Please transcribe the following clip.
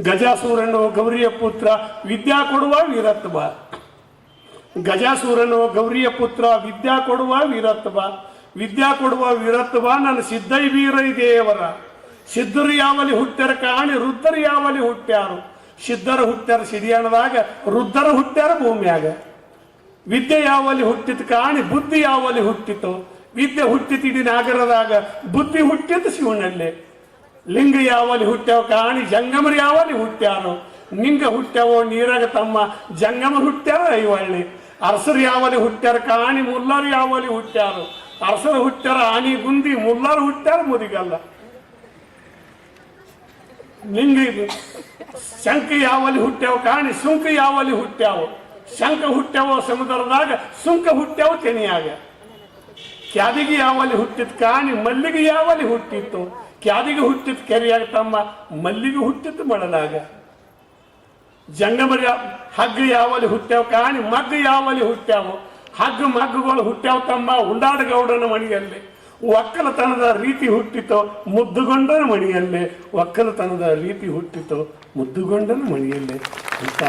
ಗಜಾಸೂರನು ಗೌರಿಯ ಪುತ್ರ ವಿದ್ಯಾ ಕೊಡುವ ವೀರತ್ವ. ಗಜಾಸೂರನೋ ಗೌರಿಯ ಪುತ್ರ ವಿದ್ಯಾ ಕೊಡುವ ವೀರತ್ವ. ವಿದ್ಯಾ ಕೊಡುವ ವೀರತ್ವ ನನ್ನ ಸಿದ್ಧೈ ವೀರೈ ದೇವರ. ಸಿದ್ಧರು ಯಾವಲಿ ಹುಟ್ಟ್ಯಾರ ಕಾಣಿ ರುದ್ಧರು ಯಾವಲಿ ಹುಟ್ಟ್ಯಾರು. ಸಿದ್ಧರು ಹುಟ್ಟ್ಯಾರ ಸಿರಿಯಾಣದಾಗ ರುದ್ಧರು ಹುಟ್ಟ್ಯಾರ ಭೂಮಿಯಾಗ. ವಿದ್ಯೆ ಯಾವಲ್ಲಿ ಹುಟ್ಟಿತು ಕಾಣಿ, ಬುದ್ಧಿ ಯಾವಲ್ಲಿ ಹುಟ್ಟಿತು. ವಿದ್ಯೆ ಹುಟ್ಟಿತು ಇಡೀ ನಾಗರದಾಗ, ಬುದ್ಧಿ ಹುಟ್ಟಿತು ಶಿವನಲ್ಲಿ. ಲಿಂಗ ಯಾವಲ್ಲಿ ಹುಟ್ಟ್ಯಾವ ಕಾಣಿ ಜಂಗಮರು ಯಾವಲ್ಲಿ ಹುಟ್ಟ್ಯಾನೋ? ನಿಂಗ ಹುಟ್ಟ್ಯಾವೋ ನೀರಾಗ ತಮ್ಮ ಜಂಗಮ ಹುಟ್ಟ್ಯಾರ ಐವಳ್ಳಿ. ಅರಸರು ಯಾವಲ್ಲಿ ಹುಟ್ಟ್ಯಾರ ಕಾಣಿ ಮುಲ್ಲರು ಯಾವಲ್ಲಿ ಹುಟ್ಟ್ಯಾರು? ಅರಸರು ಹುಟ್ಟ್ಯಾರ ಆನಿ ಗುಂದಿ ಮುಲ್ಲರು ಹುಟ್ಟ್ಯಾರ ಮುದಿಗಲ್ಲ. ನಿಂಗ ಶಂಕ ಯಾವಲ್ಲಿ ಹುಟ್ಟ್ಯಾವ ಕಾಣಿ ಸುಂಕ ಯಾವಲ್ಲಿ ಹುಟ್ಟ್ಯಾವ? ಶಂಕ ಹುಟ್ಟ್ಯಾವ ಸಮುದ್ರದಾಗ, ಸುಂಕ ಹುಟ್ಟ್ಯಾವ ತೆನಿಯಾಗ. ಕ್ಯಾದಿಗೆ ಯಾವಲ್ಲಿ ಹುಟ್ಟಿತ್ ಕಾಣಿ ಮಲ್ಲಿಗೆ ಯಾವಲ್ಲಿ ಹುಟ್ಟಿತ್ತು? ಕ್ಯಾದಿಗೆ ಹುಟ್ಟಿತ್ ಕೆರೆಯಾಗ ತಮ್ಮ? ಮಲ್ಲಿಗೆ ಹುಟ್ಟಿತ್ತು ಮಳಲಾಗ ಜಂಗಮರಿ ಹಗ್ಗ ಯಾವಲ್ಲಿ ಹುಟ್ಟ್ಯಾವ ಕಾಣಿ ಮಗ್ಗ ಯಾವಲ್ಲಿ ಹುಟ್ಟ್ಯಾವ? ಹಗ್ಗ ಮಗ್ಗಗಳು ಹುಟ್ಟ್ಯಾವ ತಮ್ಮ ಉಂಡಾಡಗೌಡನ ಮಣಿಯಲ್ಲಿ. ಒಕ್ಕಲತನದ ರೀತಿ ಹುಟ್ಟಿತೋ ಮುದ್ದುಗೊಂಡನ ಮಣಿಯಲ್ಲೇ. ಒಕ್ಕಲತನದ ರೀತಿ ಹುಟ್ಟಿತೋ ಮುದ್ದುಗೊಂಡನ ಮಣಿಯಲ್ಲೇ ಅಂತ